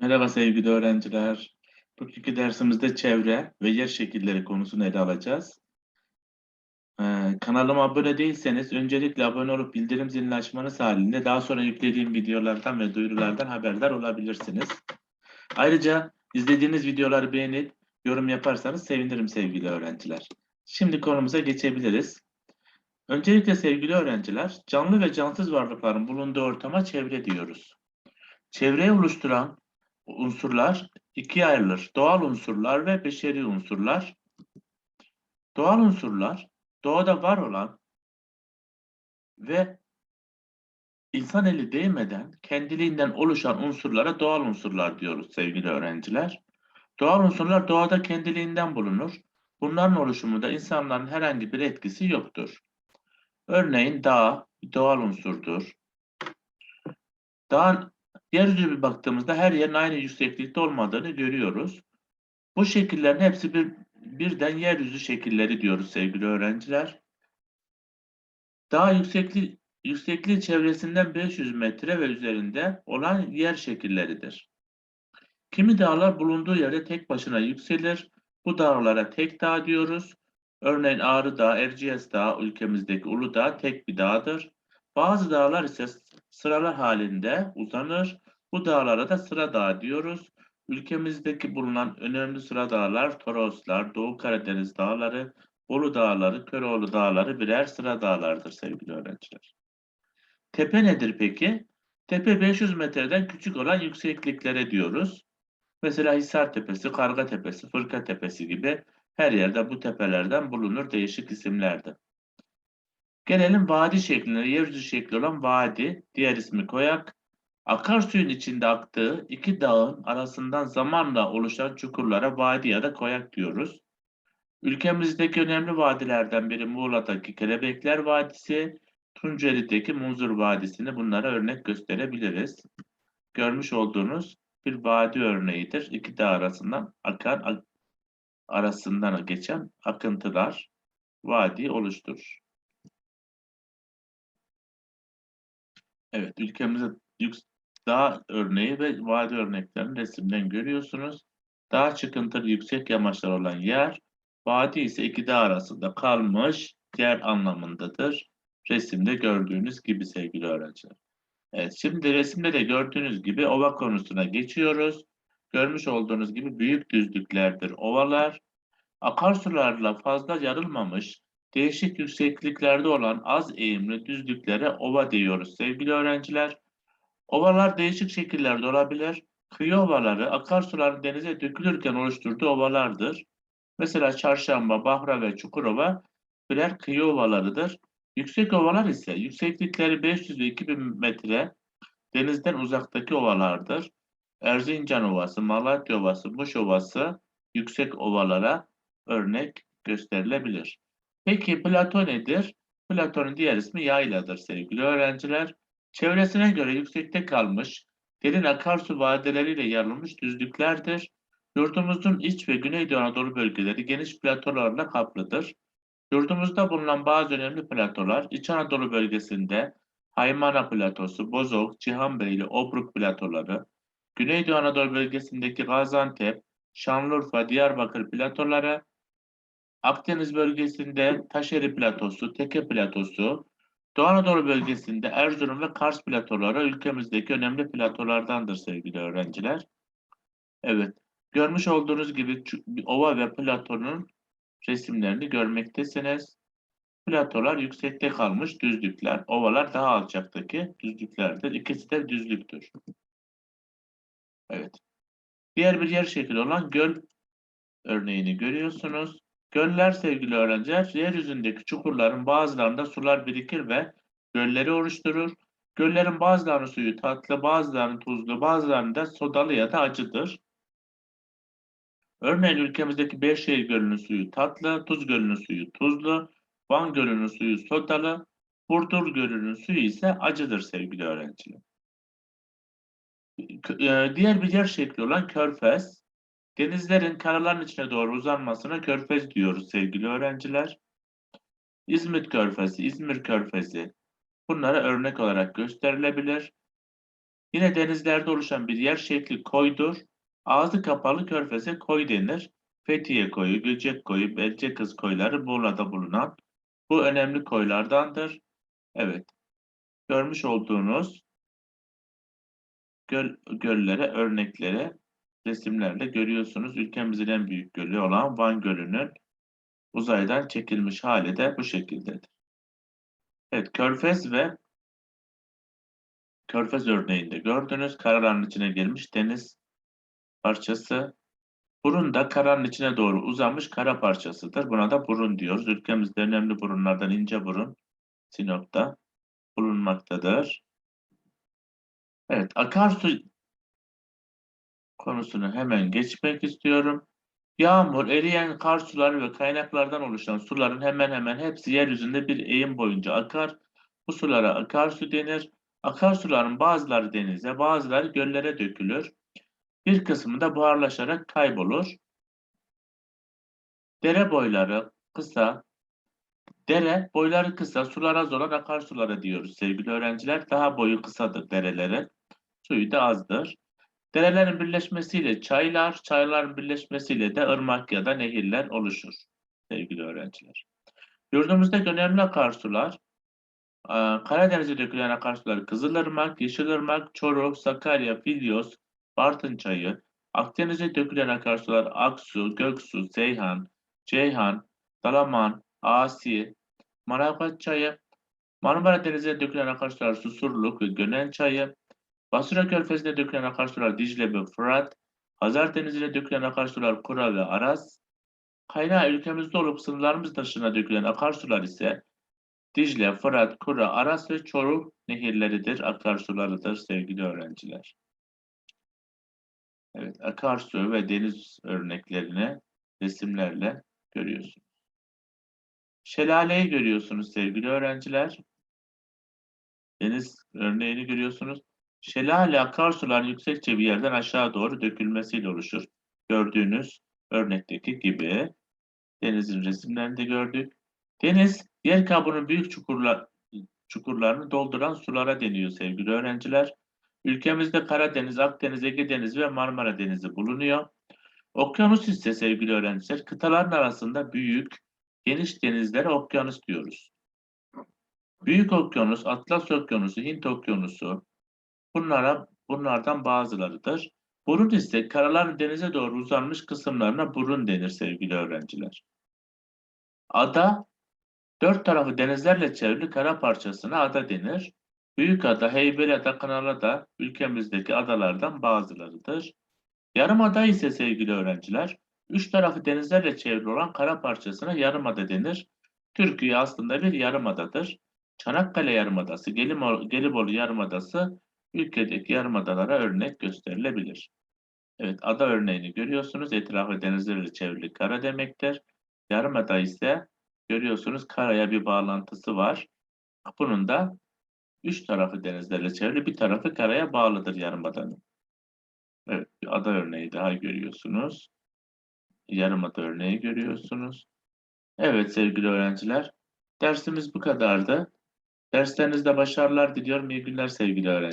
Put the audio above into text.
Merhaba sevgili öğrenciler. Bugünkü dersimizde çevre ve yer şekilleri konusunu ele alacağız. Ee, kanalıma abone değilseniz öncelikle abone olup bildirim zilini açmanız halinde daha sonra yüklediğim videolardan ve duyurulardan haberdar olabilirsiniz. Ayrıca izlediğiniz videoları beğenip yorum yaparsanız sevinirim sevgili öğrenciler. Şimdi konumuza geçebiliriz. Öncelikle sevgili öğrenciler, canlı ve cansız varlıkların bulunduğu ortama çevre diyoruz. Çevreyi oluşturan unsurlar ikiye ayrılır. Doğal unsurlar ve beşeri unsurlar. Doğal unsurlar doğada var olan ve insan eli değmeden kendiliğinden oluşan unsurlara doğal unsurlar diyoruz sevgili öğrenciler. Doğal unsurlar doğada kendiliğinden bulunur. Bunların oluşumunda insanların herhangi bir etkisi yoktur. Örneğin dağ doğal unsurdur. Dağın Yeryüzüne bir baktığımızda her yerin aynı yükseklikte olmadığını görüyoruz. Bu şekillerin hepsi bir, birden yeryüzü şekilleri diyoruz sevgili öğrenciler. Daha yükseklik, yüksekliği çevresinden 500 metre ve üzerinde olan yer şekilleridir. Kimi dağlar bulunduğu yerde tek başına yükselir. Bu dağlara tek dağ diyoruz. Örneğin Ağrı Dağı, Erciyes Dağı ülkemizdeki Uludağ tek bir dağdır. Bazı dağlar ise sıralar halinde uzanır. Bu dağlara da sıra dağ diyoruz. Ülkemizdeki bulunan önemli sıra dağlar Toroslar, Doğu Karadeniz dağları, Bolu dağları, Köroğlu dağları birer sıra dağlardır sevgili öğrenciler. Tepe nedir peki? Tepe 500 metreden küçük olan yüksekliklere diyoruz. Mesela Hisar Tepesi, Karga Tepesi, Fırka Tepesi gibi her yerde bu tepelerden bulunur değişik isimlerde. Gelelim vadi şeklinde, yeryüzü şekli olan vadi, diğer ismi koyak. Akarsuyun içinde aktığı iki dağın arasından zamanla oluşan çukurlara vadi ya da koyak diyoruz. Ülkemizdeki önemli vadilerden biri Muğla'daki Kelebekler Vadisi, Tunceli'deki Munzur Vadisi'ni bunlara örnek gösterebiliriz. Görmüş olduğunuz bir vadi örneğidir. İki dağ arasından akan arasından geçen akıntılar vadi oluşturur. Evet, ülkemizde dağ örneği ve vadi örneklerini resimden görüyorsunuz. Dağ çıkıntılı yüksek yamaçlar olan yer, vadi ise iki dağ arasında kalmış yer anlamındadır. Resimde gördüğünüz gibi sevgili öğrenciler. Evet, şimdi resimde de gördüğünüz gibi ova konusuna geçiyoruz. Görmüş olduğunuz gibi büyük düzlüklerdir ovalar. Akarsularla fazla yarılmamış, değişik yüksekliklerde olan az eğimli düzlüklere ova diyoruz sevgili öğrenciler. Ovalar değişik şekillerde olabilir. Kıyı ovaları akarsuların denize dökülürken oluşturduğu ovalardır. Mesela Çarşamba, Bahra ve Çukurova birer kıyı ovalarıdır. Yüksek ovalar ise yükseklikleri 500 ve 2000 metre denizden uzaktaki ovalardır. Erzincan Ovası, Malatya Ovası, Muş Ovası yüksek ovalara örnek gösterilebilir. Peki plato nedir? Platonun diğer ismi yayladır sevgili öğrenciler. Çevresine göre yüksekte kalmış, derin akarsu vadeleriyle yarılmış düzlüklerdir. Yurdumuzun iç ve güneydoğu Anadolu bölgeleri geniş platolarla kaplıdır. Yurdumuzda bulunan bazı önemli platolar İç Anadolu bölgesinde Haymana platosu, Bozok, Cihanbeyli, Obruk platoları, Güneydoğu Anadolu bölgesindeki Gaziantep, Şanlıurfa, Diyarbakır platoları, Akdeniz bölgesinde Taşeri platosu, Teke platosu, Doğu Anadolu bölgesinde Erzurum ve Kars platoları ülkemizdeki önemli platolardandır sevgili öğrenciler. Evet, görmüş olduğunuz gibi ova ve platonun resimlerini görmektesiniz. Platolar yüksekte kalmış düzlükler, ovalar daha alçaktaki düzlüklerdir. İkisi de düzlüktür. Evet. Diğer bir yer şekli olan göl örneğini görüyorsunuz. Göller sevgili öğrenciler, yeryüzündeki çukurların bazılarında sular birikir ve gölleri oluşturur. Göllerin bazılarının suyu tatlı, bazılarının tuzlu, bazılarında sodalı ya da acıdır. Örneğin ülkemizdeki Beyşehir Gölü'nün suyu tatlı, Tuz Gölü'nün suyu tuzlu, Van Gölü'nün suyu sodalı, Burdur Gölü'nün suyu ise acıdır sevgili öğrenciler. Diğer bir yer şekli olan Körfez, denizlerin karaların içine doğru uzanmasına Körfez diyoruz sevgili öğrenciler. İzmit Körfezi, İzmir Körfezi bunlara örnek olarak gösterilebilir. Yine denizlerde oluşan bir yer şekli koydur. Ağzı kapalı körfeze koy denir. Fethiye koyu, Göcek koyu, Belcekız koyları Muğla'da bulunan bu önemli koylardandır. Evet. Görmüş olduğunuz göl, göllere, örneklere resimlerle görüyorsunuz. Ülkemizin en büyük gölü olan Van Gölü'nün uzaydan çekilmiş hali de bu şekildedir. Evet, Körfez ve Körfez örneğinde gördünüz. Karaların içine girmiş deniz parçası. Burun da karanın içine doğru uzanmış kara parçasıdır. Buna da burun diyoruz. Ülkemizde önemli burunlardan ince burun Sinop'ta bulunmaktadır. Evet, akarsu konusunu hemen geçmek istiyorum. Yağmur, eriyen kar suları ve kaynaklardan oluşan suların hemen hemen hepsi yeryüzünde bir eğim boyunca akar. Bu sulara akarsu denir. Akarsuların bazıları denize, bazıları göllere dökülür. Bir kısmı da buharlaşarak kaybolur. Dere boyları kısa, dere boyları kısa, sular az olan akarsulara diyoruz sevgili öğrenciler. Daha boyu kısadır derelerin, suyu da azdır. Derelerin birleşmesiyle çaylar, çayların birleşmesiyle de ırmak ya da nehirler oluşur sevgili öğrenciler. Yurdumuzdaki önemli akarsular, e, Karadeniz'e dökülen akarsular Kızılırmak, Yeşilırmak, Çoruk, Sakarya, Filyos, Bartın Çayı, Akdeniz'e dökülen akarsular Aksu, Göksu, Seyhan, Ceyhan, Dalaman, Asi, Manavgat Çayı, Marmara Denizi'ne dökülen akarsular Susurluk ve Gönen Çayı, Basra Körfezi'ne dökülen akarsular Dicle ve Fırat, Hazar Denizi'ne dökülen akarsular Kura ve Aras, kaynağı ülkemizde olup sınırlarımız dışına dökülen akarsular ise Dicle, Fırat, Kura, Aras ve Çoruk nehirleridir, akarsularıdır sevgili öğrenciler. Evet, akarsu ve deniz örneklerini resimlerle görüyorsunuz. Şelaleyi görüyorsunuz sevgili öğrenciler. Deniz örneğini görüyorsunuz. Şelale akarsuların yüksekçe bir yerden aşağı doğru dökülmesiyle oluşur. Gördüğünüz örnekteki gibi denizin resimlerinde gördük. Deniz yer kabuğunun büyük çukurlar, çukurlarını dolduran sulara deniyor sevgili öğrenciler. Ülkemizde Karadeniz, Akdeniz, Ege Denizi ve Marmara Denizi bulunuyor. Okyanus ise sevgili öğrenciler kıtaların arasında büyük, geniş denizlere okyanus diyoruz. Büyük okyanus, Atlas Okyanusu, Hint Okyanusu bunlara bunlardan bazılarıdır. Burun ise karaların denize doğru uzanmış kısımlarına burun denir sevgili öğrenciler. Ada, dört tarafı denizlerle çevrili kara parçasına ada denir. Büyük ada, Heybeliada, Kınalıada ülkemizdeki adalardan bazılarıdır. Yarımada ise sevgili öğrenciler, üç tarafı denizlerle çevrili olan kara parçasına yarımada denir. Türkiye aslında bir yarımadadır. Çanakkale Yarımadası, Gelibolu Yarımadası ülkedeki yarımadalara örnek gösterilebilir. Evet, ada örneğini görüyorsunuz. Etrafı denizlerle çevrili kara demektir. Yarımada ise görüyorsunuz karaya bir bağlantısı var. Bunun da üç tarafı denizlerle çevrili, bir tarafı karaya bağlıdır yarımadanın. Evet, bir ada örneği daha görüyorsunuz. Yarımada örneği görüyorsunuz. Evet sevgili öğrenciler, dersimiz bu kadardı. Derslerinizde başarılar diliyorum. İyi günler sevgili öğrenciler.